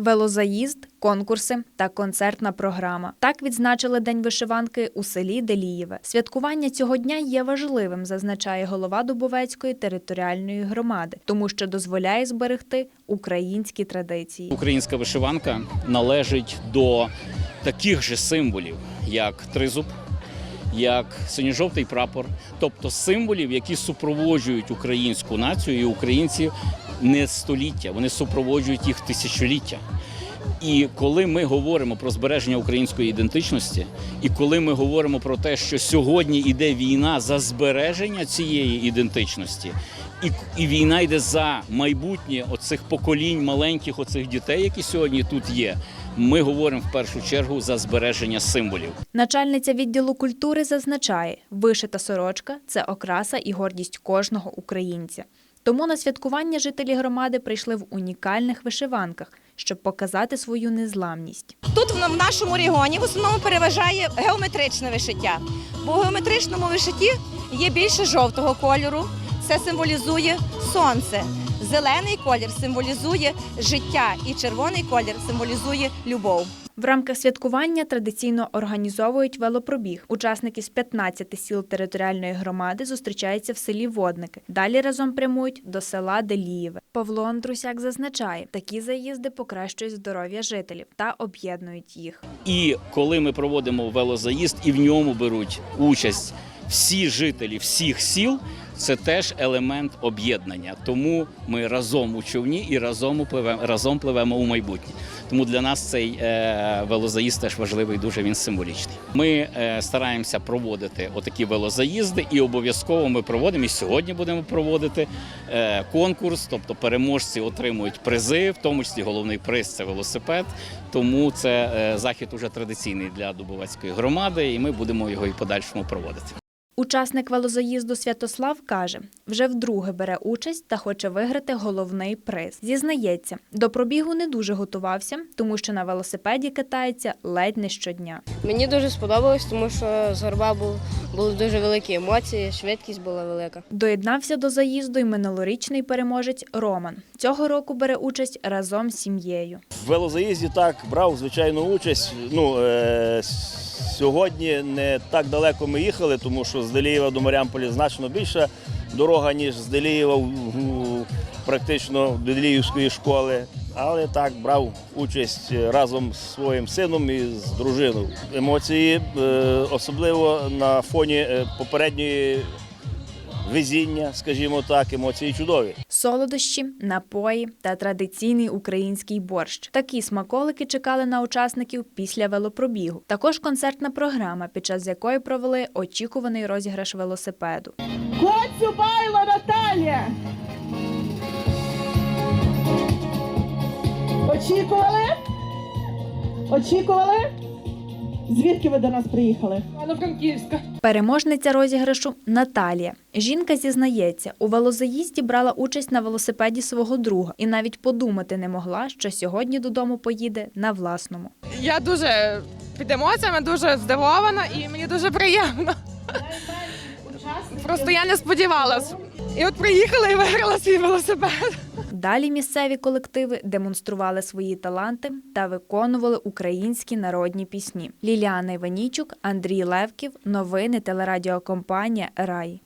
велозаїзд, конкурси та концертна програма. Так відзначили День вишиванки у селі Делієве. Святкування цього дня є важливим, зазначає голова Дубовецької територіальної громади, тому що дозволяє зберегти українські традиції. Українська вишиванка належить до таких же символів, як тризуб, як синьо-жовтий прапор, тобто символів, які супроводжують українську націю і українців не століття, вони супроводжують їх тисячоліття. І коли ми говоримо про збереження української ідентичності, і коли ми говоримо про те, що сьогодні йде війна за збереження цієї ідентичності, і, і війна йде за майбутнє оцих поколінь маленьких оцих дітей, які сьогодні тут є, ми говоримо в першу чергу за збереження символів. Начальниця відділу культури зазначає, вишита сорочка це окраса і гордість кожного українця. Тому на святкування жителі громади прийшли в унікальних вишиванках, щоб показати свою незламність. Тут в нашому регіоні в основному переважає геометричне вишиття. Бо в геометричному вишитті є більше жовтого кольору. Це символізує сонце. Зелений колір символізує життя, і червоний колір символізує любов. В рамках святкування традиційно організовують велопробіг. Учасники з 15 сіл територіальної громади зустрічаються в селі Водники. Далі разом прямують до села Делієве. Павло Андрусяк зазначає, такі заїзди покращують здоров'я жителів та об'єднують їх. І коли ми проводимо велозаїзд, і в ньому беруть участь всі жителі всіх сіл, це теж елемент об'єднання. Тому ми разом у човні і разом пливемо, разом пливемо у майбутнє. Тому для нас цей е, велозаїзд теж важливий, дуже він символічний. Ми е, стараємося проводити отакі велозаїзди, і обов'язково ми проводимо і сьогодні будемо проводити е, конкурс, тобто переможці отримують призи, в тому числі головний приз це велосипед. Тому це е, захід уже традиційний для Дубовецької громади, і ми будемо його і подальшому проводити. Учасник велозаїзду Святослав каже, вже вдруге бере участь та хоче виграти головний приз. Зізнається, до пробігу не дуже готувався, тому що на велосипеді катається ледь не щодня. Мені дуже сподобалось, тому що з горба був, були дуже великі емоції, швидкість була велика. Доєднався до заїзду й минулорічний переможець Роман. Цього року бере участь разом з сім'єю. В велозаїзді так брав звичайну участь. Ну е, сьогодні не так далеко ми їхали, тому що з Делієва до Маріамполя значно більша дорога, ніж з Делієва практично до Деліївської школи. Але так брав участь разом з своїм сином і з дружиною. Емоції, е, особливо на фоні е, попередньої везіння, скажімо так, емоції чудові. Солодощі, напої та традиційний український борщ. Такі смаколики чекали на учасників після велопробігу. Також концертна програма, під час якої провели очікуваний розіграш велосипеду. Коцю Байло Наталія. Очікували? Очікували? Звідки ви до нас приїхали? Івано-Франківська. Переможниця розіграшу Наталія. Жінка зізнається, у велозаїзді брала участь на велосипеді свого друга і навіть подумати не могла, що сьогодні додому поїде на власному. Я дуже під емоціями, дуже здивована і мені дуже приємно. Просто я не сподівалась. І от приїхала і виграла свій велосипед. Далі місцеві колективи демонстрували свої таланти та виконували українські народні пісні. Ліліана Іванічук, Андрій Левків, новини телерадіокомпанія Рай.